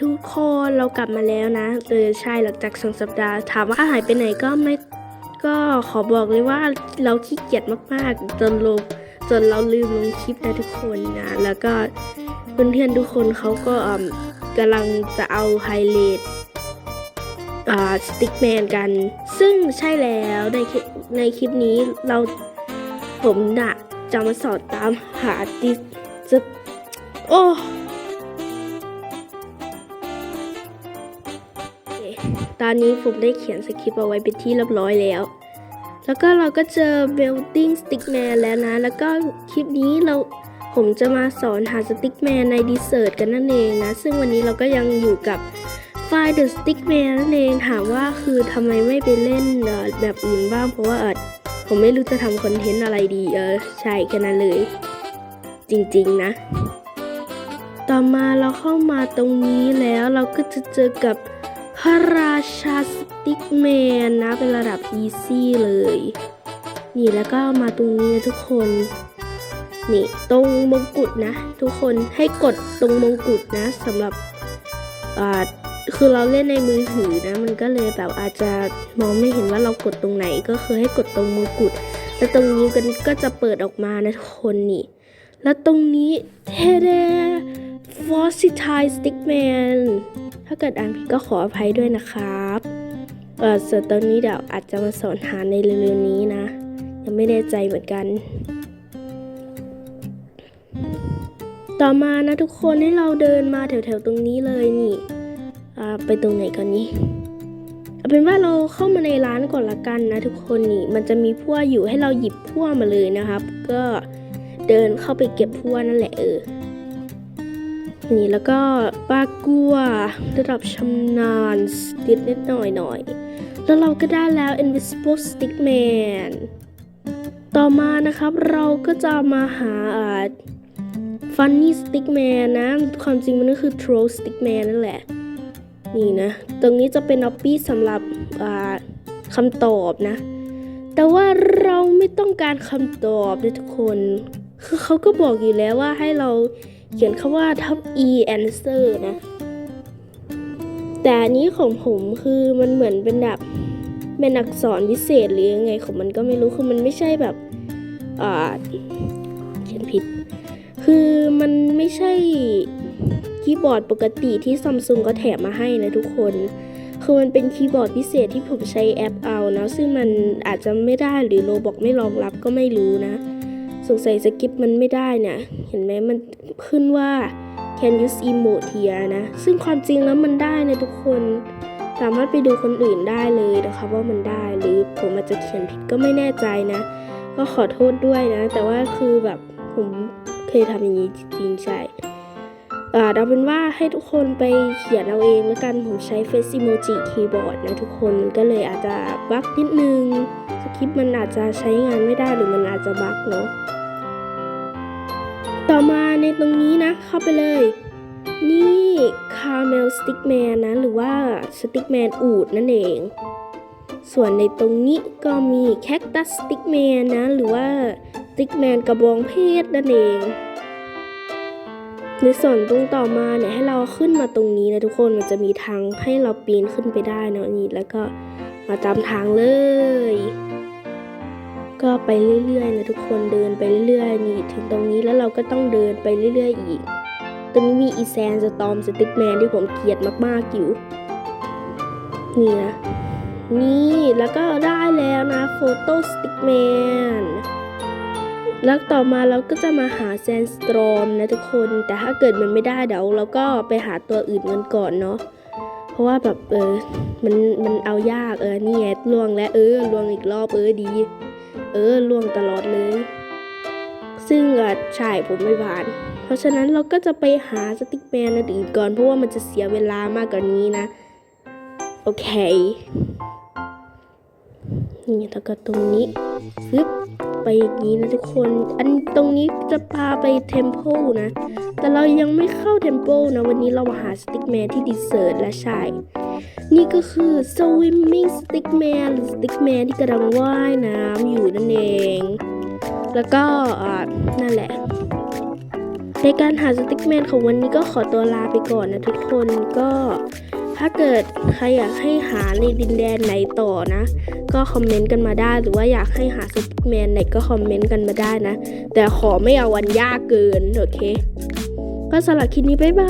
ทุกคนเรากลับมาแล้วนะเออใช่หลังจากสองสัปดาห์ถามว่าหายไปไหนก็ไม่ก็ขอบอกเลยว่าเราขี้เกียจมากๆ จนลงจนเราลืมลงคลิปนะทุกคนนะแล้วก็เพื่อนๆทุกคนเขาก็กำลังจะเอาไฮไลท์สติ๊กแมนกัน ซึ่งใช่แล้วในในคลิปนี้เราผมน่ะจะมาสอนตามหาดิสโอ้ ตอนนี้ผมได้เขียนสคริปต์เอาไว้เป็นที่เรียบร้อยแล้ว แล้วก็เราก็เจอ building stickman แล้วนะ แล้วก็คลิปนี้เราผมจะมาสอนหา stickman ใน desert กันนั่นเองนะ ซึ่งวันนี้เราก็ยังอยู่กับ find the stickman นั่นเองถามว่าคือทำไมไม่ไปเล่นแบบอื่นบ้างเพราะว่าเออผมไม่รู้จะทำคอนเทนต์อะไรดีเออใช่แค่นั้นเลย จริงๆนะ ต่อมาเราเข้ามาตรงนี้แล้วเราก็จะเจอกับ พระราชาสติ๊กแมนนะ เป็นระดับอีซี่เลย นี่แล้วก็มาตรงนี้นะทุกคน นี่ตรงมงกุฎนะ ทุกคนให้กดตรงมงกุฎนะสำหรับอ่าคือเราเล่นในมือถือนะ มันก็เลยแบบอาจจะมองไม่เห็นว่าเรากดตรงไหนก็คือให้กดตรงมงกุฎแล้วตรงนี้กันก็จะเปิดออกมานะทุกคนนี่ แล้วตรงนี้เทเดฟอสซิทายสติ๊กแมน ถ้าเกิดอ่านผิดก็ขออภัยด้วยนะครับเออส่วนตอนนี้เดี๋ยวอาจจะมาสอนหาในเร็วๆนี้นะ ยังไม่แน่ใจเหมือนกัน ต่อมานะทุกคนให้เราเดินมาแถวๆตรงนี้เลยนี่ไปตรงไหนกันนี่เอาเป็นว่าเราเข้ามาในร้านก่อนละกันนะทุกคนนี่มันจะมีพั่วอยู่ให้เราหยิบพั่วมาเลยนะครับ ก็เดินเข้าไปเก็บพั่วนั่นแหละเออ นี่แล้วก็ปลากัวระดับชำนาญนิดนิดหน่อยหน่อย แล้วเราก็ได้แล้ว Invisible Stickman ต่อมานะครับเราก็จะมาหา Funny Stickman นะ ความจริงมันก็คือ Troll Stickman นั่นแหละ นี่นะ ตรงนี้จะเป็นออปปี้สำหรับคำตอบนะ แต่ว่าเราไม่ต้องการคำตอบนะทุกคน คือเขาก็บอกอยู่แล้วว่าให้เรา เขียนคำว่าทับ e answer นะ แต่อันนี้ของผมคือมันเหมือนเป็นแบบเป็นอักษรพิเศษหรือยังไงของมันก็ไม่รู้คือมันไม่ใช่แบบอ่าเขียนผิด คือมันไม่ใช่คีย์บอร์ดปกติที่ซัมซุงก็แถมมาให้นะทุกคน คือมันเป็นคีย์บอร์ดพิเศษที่ผมใช้แอปเอานะซึ่งมันอาจจะไม่ได้หรือโลบอกไม่รองรับก็ไม่รู้นะ สงสัยสกิปมันไม่ได้เนี่ยเห็นไหมมันขึ้นว่า can use emote here นะ ซึ่งความจริงแล้วมันได้นะทุกคน สามารถไปดูคนอื่นได้เลยนะคะว่ามันได้หรือผมอาจจะเขียนผิดก็ไม่แน่ใจนะ ก็ขอโทษด้วยนะ แต่ว่าคือแบบผมเคยทำอย่างนี้จริงใช่อ่าเอาเป็นว่าให้ทุกคนไปเขียนเอาเองแล้วกันผมใช้ Face Emoji Keyboard นะทุกคนมันก็เลยอาจจะบั๊กนิดนึงสคริปต์มันอาจจะใช้งานไม่ได้หรือมันอาจจะบั๊กเนาะ ต่อมาในตรงนี้นะ เข้าไปเลย นี่คาร์เมลสติ๊กแมนนะ หรือว่าสติ๊กแมนอูดนั่นเอง ส่วนในตรงนี้ก็มีแคคตัสสติ๊กแมนนะ หรือว่าสติ๊กแมนกระบองเพชรนั่นเองในส่วนตรงต่อมาเนี่ยให้เราขึ้นมาตรงนี้นะทุกคนมันจะมีทางให้เราปีนขึ้นไปได้นะนี่แล้วก็มาตามทางเลย ก็ไปเรื่อยๆนะทุกคนเดินไปเรื่อยๆนี่ถึงตรงนี้แล้วเราก็ต้องเดินไปเรื่อยๆอีกตรงนี้มีอีแซนสตอมสติ๊กแมนที่ผมเกลียดมากๆอยู่นี่นะนี่แล้วก็ได้แล้วนะโฟโต้สติ๊กแมนแล้วต่อมาเราก็จะมาหาแซนสตรอมนะทุกคนแต่ถ้าเกิดมันไม่ได้เดี๋ยวเราก็ไปหาตัวอื่นกันก่อนเนาะเพราะว่าแบบเออมันมันเอายากเออนี่ไงล่วงแล้วเออล่วงอีกรอบเออดี เออล่วงตลอดเลย ซึ่งอะใช่ผมไม่ผ่าน เพราะฉะนั้นเราก็จะไปหาสติ๊กแมนอื่นก่อนเพราะว่ามันจะเสียเวลามากกว่านี้นะ โอเค นี่แล้วก็ตรงนี้ฟึบไปอย่างนี้นะทุกคน อันตรงนี้จะพาไปเทมเพลนะ แต่เรายังไม่เข้าเทมเพลนะ วันนี้เรามาหาสติ๊กแมนที่ดีเซอร์และใช่ นี่ก็คือ swimming stickman หรือ stickman ที่กำลังว่ายน้ำอยู่นั่นเอง แล้วก็นั่นแหละ ในการหาสติ๊กแมนของวันนี้ก็ขอตัวลาไปก่อนนะทุกคนก็ถ้าเกิดใครอยากให้หาในดินแดนไหนต่อนะ ก็คอมเมนต์กันมาได้ หรือว่าอยากให้หาสติ๊กแมนไหนก็คอมเมนต์กันมาได้นะ แต่ขอไม่เอาวันยากเกิน โอเค ก็สำหรับคลิปนี้บ๊ายบาย